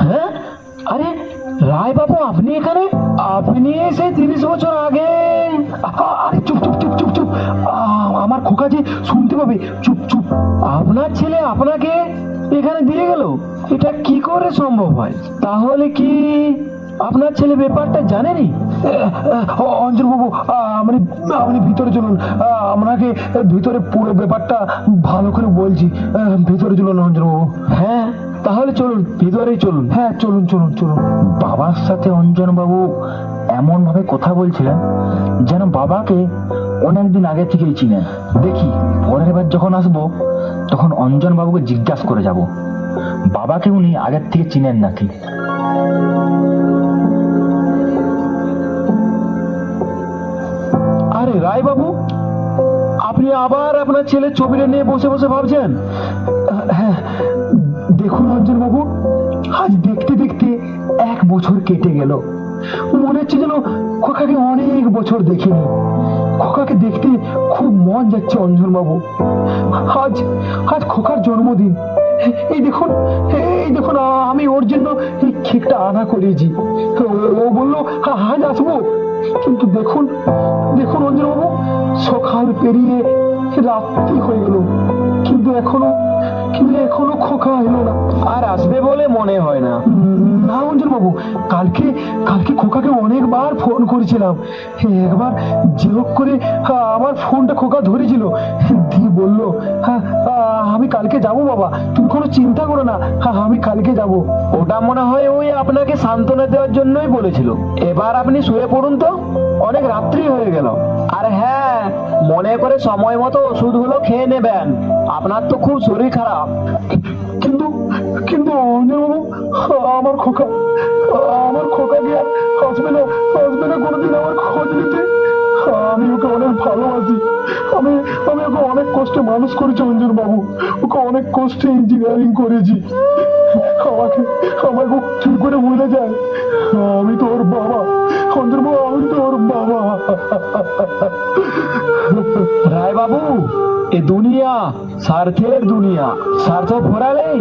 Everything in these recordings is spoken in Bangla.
হ্যাঁ? আরে, রায় বাবু, আপনি এখানে? আপনি এসে তিরিশ বছর আগে আরে, চুপ চুপ চুপ চুপ চুপ। আমার খোকা যে শুনতে পাবে। চুপ চুপ। আপনার ছেলে আপনাকে এখানে দিয়ে গেল? এটা কি করে সম্ভব হয়? তাহলে কি আপনার ছেলে ব্যাপারটা জানেনি? অঞ্জন বাবু আপনি আপনি ভিতরে চলুন। আপনাকে ভিতরে পুরো ব্যাপারটা ভালো করে বলছি। ভিতরে চলুন অঞ্জন বাবু হ্যাঁ। তাহলে চলুন ভিতরেই চলুন। হ্যাঁ চলুন চলুন চলুন। বাবার সাথে অঞ্জন বাবু এমন ভাবে কথা বলছিলেন যেন বাবাকে অনেকদিন আগে থেকেই চিনেন। দেখি পরের বার যখন আসব তখন অঞ্জন বাবুকে জিজ্ঞাসা করে যাব। বাবাকে উনি আগের থেকে চিনেন নাকি? আপনি আবার আপনার ছেলের ছবিটা নিয়ে বসে বসে ভাবছেন? হ্যাঁ দেখুন অঞ্জন বাবু আজ দেখতে দেখতে এক বছর কেটে গেল। মনে হচ্ছে যেন খোকাকে অনেক বছর দেখিনি। খোকাকে দেখতে খুব মন যাচ্ছে অঞ্জন বাবু আজ আজ খোকার জন্মদিন। এই দেখুন এই দেখুন, আমি ওর জন্য এই কেকটা আনা করিয়েছি ও- ও বলল আজ আসব? কিন্তু দেখুন দেখুন অঞ্জনবাবু সকাল পেরিয়ে রাত্রি হয়ে গেল। কিন্তু এখনও কিন্তু এখনও খোকা এলো না। আর আসবে বলে মনে হয় না। না বাবু কালকে কালকে খোকাকে অনেকবার ফোন করেছিলাম। একবার জেরক করে আহ, আমার ফোনটা খোকা ধরেছিল। দি বলল হ্যাঁ কালকে যাব বাবা। তুমি কোনো চিন্তা করো না। হ্যাঁ, আমি কালকে যাব। ওটা মনে হয় ওই আপনাকে সান্ত্বনা দেওয়ার জন্যই বলেছিল। এবার আপনি শুয়ে পড়ুন তো। অনেক রাত্রি হয়ে গেল। আর হ্যাঁ মনে করে সময় মতো ওষুধগুলো খেয়ে নেবেন। আপনার তো খুব শরীর খারাপ। কিন্তু কিন্তু আমার খোকা আমার খোকা গিয়ে আসবে না আসবে না কোনোদিন আমার খোঁজ নিতে। আমি ওকে অনেক ভালোবাসি। আমি কষ্টে মানুষ করেছি অঞ্জন বাবু ওকে অনেক কষ্টে ইঞ্জিনিয়ারিং করেছি। আমাকে আমাকে কি করে ভুলে যায়। আমি তো ওর বাবা। অঞ্জন বাবু আমি তো ওর বাবা। রায় বাবু এ দুনিয়া স্বার্থের দুনিয়া। স্বার্থ ফোরালেই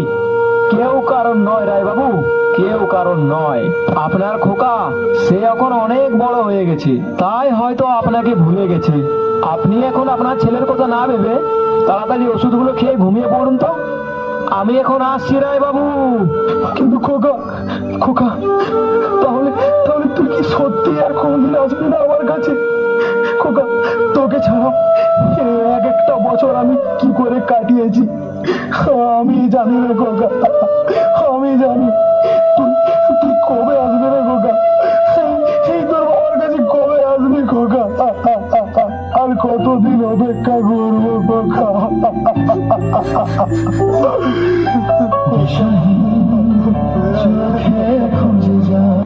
কেউ কারণ নয় রায় বাবু কেউ কারণ নয়। আপনার খোকা, সে এখন অনেক বড় হয়ে গেছে। তাই হয়তো আপনাকে ভুলে গেছে। আপনি এখন আপনার ছেলের কথা না ভেবে তাড়াতাড়ি ওষুধগুলো খেয়ে ঘুমিয়ে পড়ুন তো। আমি এখন আসছি রায় বাবু কিন্তু খোকা খোকা, তাহলে তাহলে তুই কি সত্যি আর কোনদিন আসবি না আমার কাছে? খোকা, তোকে ছাড়া এক একটা বছর আমি কি করে কাটিয়েছি? আমি জানি রে খোকা, আমি জানি। তুই তুই কবে আসবে রে? অপেক্ষা করব চোখে খুঁজে যায়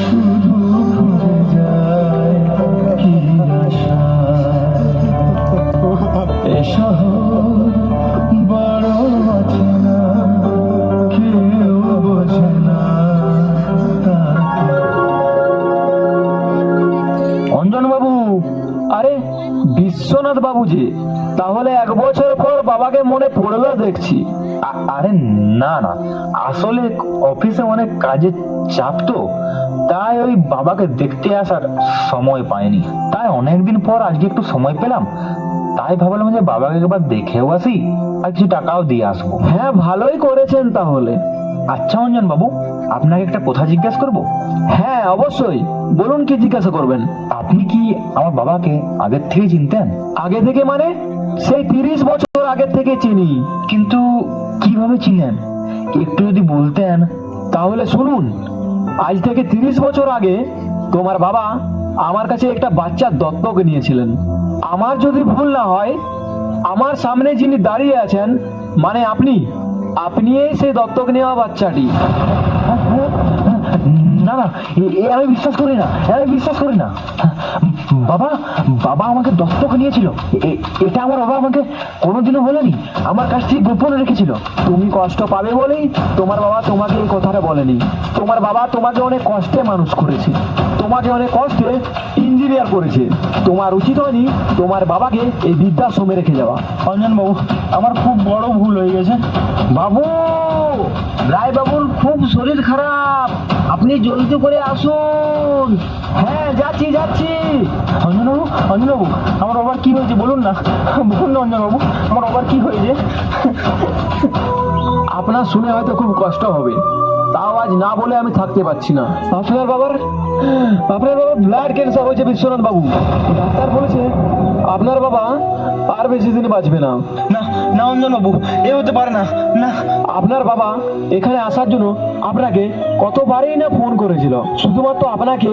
শুধু খুঁজে যায় কি আশা এ মনে পড়ল দেখছি। আরে না না। আসলে অফিসে অনেক কাজের চাপ তো। তাই ওই বাবাকে দেখতে আসার সময় পাইনি। তাই অনেকদিন পর আজকে একটু সময় পেলাম। তাই ভাবলাম যে বাবাকে একবার দেখেও আসি আর কিছু টাকাও দিয়ে আসব। হ্যাঁ ভালোই করেছেন তাহলে। আচ্ছা অঞ্জন বাবু আপনাকে একটা কথা জিজ্ঞাসা করব? হ্যাঁ অবশ্যই। বলুন কি জিজ্ঞাসা করবেন? আপনি কি আমার বাবাকে আগের থেকে চিনতেন? আগে থেকে মানে? সেই তিরিশ বছর আগে থেকে চিনি। কিন্তু কীভাবে চিনেন? একটু যদি বলতেন, তাহলে শুনুন। আজ থেকে তিরিশ বছর আগে তোমার বাবা আমার কাছে একটা বাচ্চা দত্তক নিয়েছিলেন। আমার যদি ভুল না হয়, আমার সামনে যিনি দাঁড়িয়ে আছেন মানে আপনি আপনি সেই দত্তক নেওয়া বাচ্চাটি। না না এ- আমি বিশ্বাস করি না এ আমি বিশ্বাস করি না। বাবা বাবা আমাকে দত্তক নিয়েছিল। এটা আমার বাবা আমাকে কোনোদিনও বলেনি আমার কাছ থেকে গোপন রেখেছিল। তুমি কষ্ট পাবে বলেই তোমার বাবা তোমাকে এই কথাটা বলেনি। তোমার বাবা তোমাকে অনেক কষ্টে মানুষ করেছে। তোমাকে অনেক কষ্টে ইঞ্জিনিয়ার করেছে। তোমার উচিত হয়নি তোমার বাবাকে এই বৃদ্ধাশ্রমে রেখে যাওয়া। অঞ্জন বাবু আমার খুব বড় ভুল হয়ে গেছে। বাবু রায় বাবুর খুব শরীর খারাপ। আপনি জলদি করে আসুন। হ্যাঁ যাচ্ছি যাচ্ছি। অঞ্জনবাবু অঞ্জনবাবু, আমার বাবার কি হয়েছে বলুন না। বলুন না অঞ্জনবাবু, আমার বাবার কি হয়েছে? আপনার শুনে হয়তো খুব কষ্ট হবে। তাও আজ না বলে আমি থাকতে পারছি না। আপনার বাবার আপনার বাবার ব্লাড ক্যান্সার হয়েছে বিশ্বনাথ বাবু। ডাক্তার বলেছে, আপনার বাবা আর বেশি দিন বাঁচবে না। না না অঞ্জনবাবু এ হতে পারে না। না, আপনার বাবা এখানে আসার জন্য আপনাকে কতবারই না ফোন করেছিল। শুধুমাত্র আপনাকে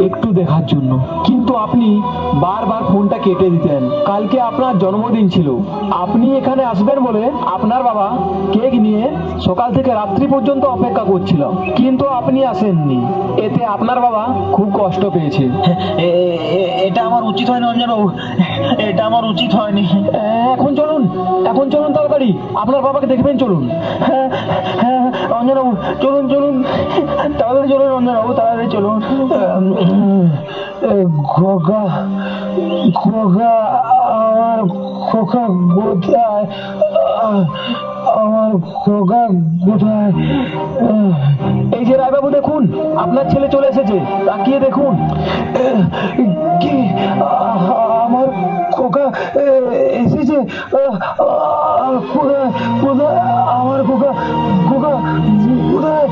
একটু দেখার জন্য। কিন্তু আপনি বারবার ফোনটা কেটে দিতেন। কালকে আপনার জন্মদিন ছিল। আপনি এখানে আসবেন বলে আপনার বাবা কেক নিয়ে সকাল থেকে রাত্রি পর্যন্ত অপেক্ষা করছিল। কিন্তু আপনি আসেননি। এতে আপনার বাবা খুব কষ্ট পেয়েছে। এটা আমার উচিত হয়নি অঞ্জনবাবু। এটা আমার উচিত হয়নি। এখন চলুন। এখন চলুন তাড়াতাড়ি। আপনার বাবাকে দেখবেন চলুন। হ্যাঁ হ্যাঁ অঞ্জনবাবু চলুন চলুন। তাড়াতাড়ি চলুন অঞ্জনবাবু তাড়াতাড়ি চলুন। খোকা খোকা, আমার খোকা কোথায় আমার খোকা কোথায় এই যে রায়বাবু দেখুন, আপনার ছেলে চলে এসেছে, তাকিয়ে দেখুন। কি, আমার খোকা এসেছে কোথায় কোথায় আমার খোকা খোকা কোথায়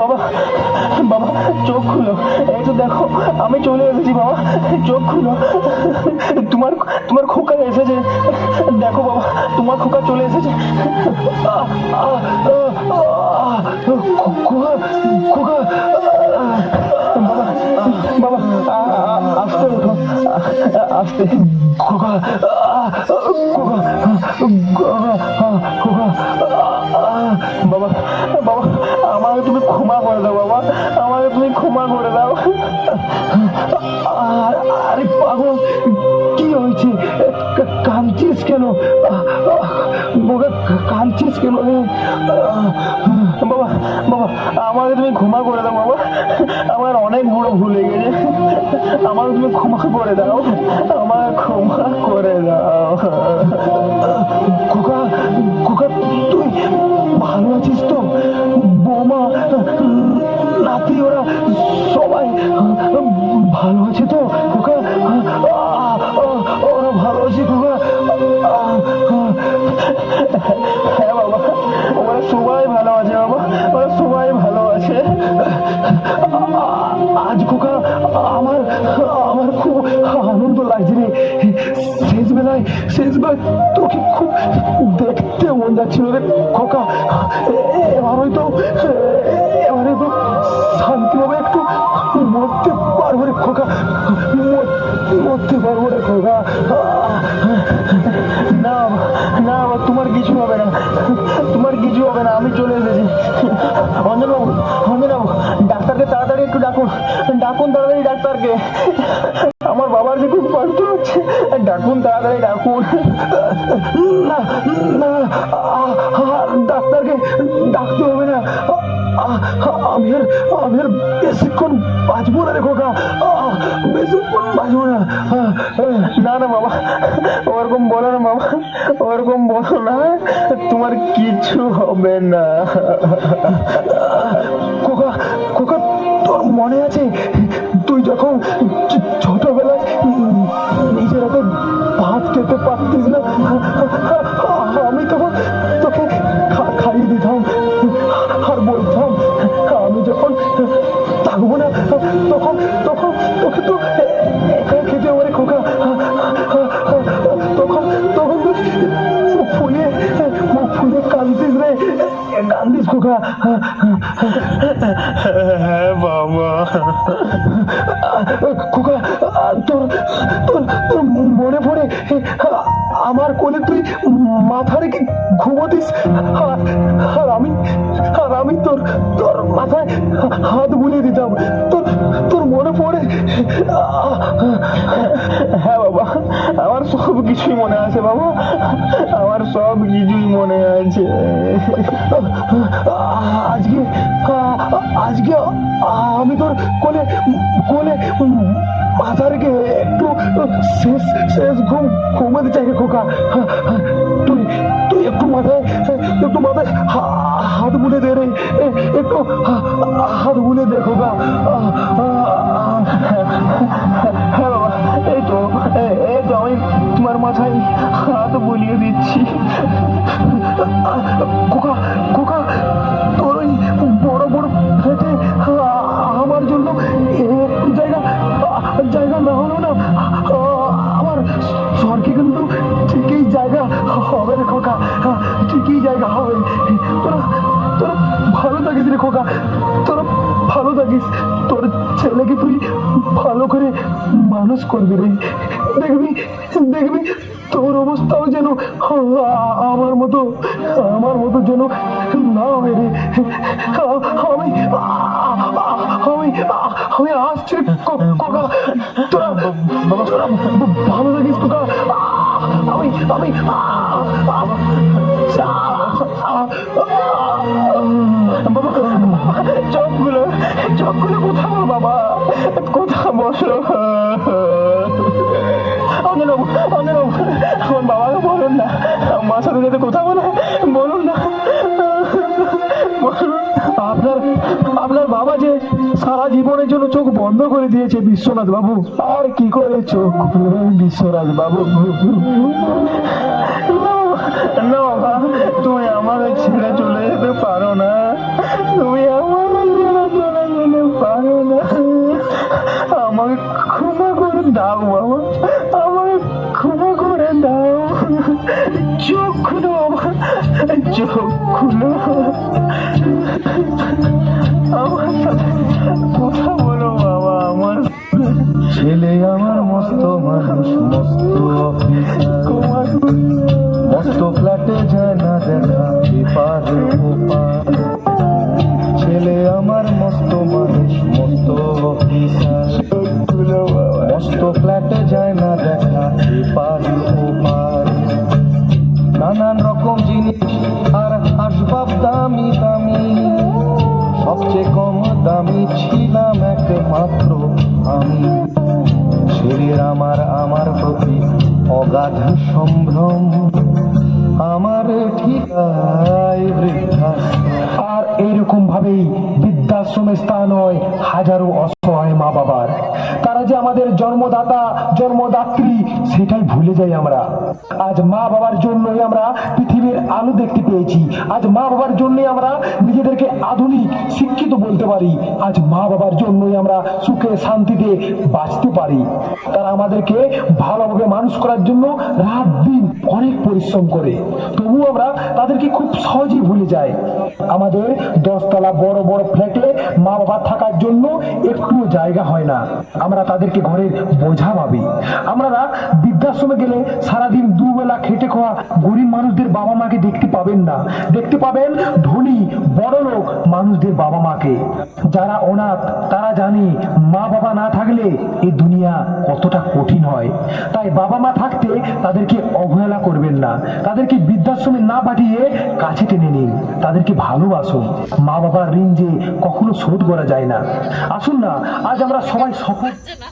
বাবা বাবা, চোখ খুলো। এই তো দেখো, আমি চলে এসেছি বাবা, চোখ খুলো। তোমার তোমার খোকা এসেছে। দেখো বাবা, তোমার খোকা চলে এসেছে। খোকা খোকা, বাবা বাবা, আস্তে উঠো। আস্তে, খোকা খোকা খোকা বোকা কাঁদছিস কেন? বাবা বাবা, আমাকে তুমি ক্ষমা করে দাও, বাবা। আমার অনেক বড় ভুল গেছে। আমাকে তুমি ক্ষমা করে দাও। আমাকে ক্ষমা করে দাও। খোকা খোকা, তুই ভালো আছিস তো? বৌমা, নাতি, ওরা সবাই ভালো আছে তো? খোকা শেষ বেলায় শেষ বেলায় তোকে খুব দেখতে মন যাচ্ছিল রে খোকা। এবার হয়তো এবারে তো শান্তিভাবে একটু মরতে পারব রে খোকা। মর- মরতে পারব রে খোকা। না না তোমার কিছু হবে না। তোমার কিছু হবে না, আমি চলে এসেছি। অঞ্জনবাবু অঞ্জনবাবু, ডাক্তারকে তাড়াতাড়ি একটু ডাকুন। ডাকুন তাড়াতাড়ি ডাক্তারকে। হচ্ছে। ডাকুন, তাড়াতাড়ি ডাকুন। ডাক্তারকে ডাকতে হবে না। আমি আর আমি আর বেশিক্ষণ বাঁচবো না রে খোকা। বেশিক্ষণ বাঁচবো না। না না বাবা ওরকম বলো না বাবা ওরকম বলো না। তোমার কিছু হবে না। খোকা খোকা, তোর মনে আছে? তুই যখন খেতে পারতিস না। আমি তখন তোকে খাইয়ে দিতাম আর বলতাম আমি যখন থাকব না তখন তখন তোকে তো একা খেতে হবে খোকা। তখন তখন তো মুখ ফুলিয়ে কান্দিস রে। কান্দিস খোকা। হ্যাঁ বাবা। খোকা তোর তোর তোর মনে পড়ে আমার কোলে তুই মাথা রেখে ঘুমোতিস। আর আমি আর আমি তোর তোর মাথায় হাত বুলিয়ে দিতাম। তোর তোর মনে পড়ে? হ্যাঁ বাবা, আমার সব কিছুই মনে আছে বাবা। আমার সব কিছুই মনে আছে। আজকে আজকে আমি তোর কোলে কোলে ঘুম ঘুমাতে চাই রে খোকা। তুই তুই একটু মাথায় একটু মাথায় হাত বুলে দে রে। একটু হাত বুলে দে খোকা। হ্যাঁ এই তো এই তো আমি তোমার মাথায় হাত বুলিয়ে দিচ্ছি। মানুষ করবি রে? দেখবি? দেখবি? তোর অবস্থাও যেন আমার মতো আমার মতো যেন না হয় রে। আমি আমি আমি আসছি কোকা। তোরা তোরা ভালো থাকিস, কোকা। আমি আমি, বাবা, চোখগুলো চোখগুলো কোথাও বাবা? কোথাও বসো আমার সাথে কথা বলে। বলুন না। আপনার আপনার বাবা যে সারা জীবনের জন্য চোখ বন্ধ করে দিয়েছে বিশ্বনাথ বাবু, আর কি করে চোখ বিশ্বনাথ বাবু? তুমি আমাকে ছেড়ে চোখ খুলো আমার কথা বলো বাবা আমার ছেলে আমার মস্ত মানুষ, মস্ত অফিসার মস্ত ফ্ল্যাটে যায় না দেখা আমার আমার প্রতি অগাধ সম্ভ্রম, আমার ঠিকায় বৃদ্ধা। আর এইরকম ভাবেই বৃদ্ধাশ্রমে স্থান হয় হাজারো অসহায় মা বাবার তারা যে আমাদের জন্মদাতা, জন্মদাত্রী, সেটাই ভুলে যাই আমরা। আজ মা বাবার জন্যই আমরা পৃথিবীর আলো দেখতে পেয়েছি। আজ মা বাবার জন্যই আমরা নিজেদেরকে আধুনিক, শিক্ষিত বলতে পারি। আজ মা বাবার জন্যই আমরা সুখে, শান্তিতে বাঁচতে পারি। তারা আমাদেরকে ভালোভাবে মানুষ করার জন্য রাত দিন অনেক পরিশ্রম করে। তবু আমরা তাদেরকে খুব সহজেই ভুলে যাই। আমাদের দশতলা বড় বড় ফ্ল্যাটে মা বাবা থাকার জন্য একটু জায়গা হয় না। আমরা তাদেরকে ঘরের বোঝা ভাবি। আমরা বৃদ্ধাশ্রমে গেলে সারাদিন দুবেলা খেটে খাওয়া গরিব মানুষদের বাবা মাকে দেখতে পাবেন না। দেখতে পাবেন ধনী, বড় লোক মানুষদের বাবা মাকে। যারা অনাথ, তারা জানে মা বাবা না থাকলে এই দুনিয়া কতটা কঠিন হয়। তাই বাবা মা থাকতে তাদেরকে অবহেলা করবেন না। তাদেরকে বৃদ্ধাশ্রমে না পাঠিয়ে কাছে টেনে নিন। তাদেরকে ভালোবাসুন। মা বাবার ঋণ যে কখনো শোধ করা যায় না। আসুন না, আজ আমরা সবাই সফল হচ্ছে না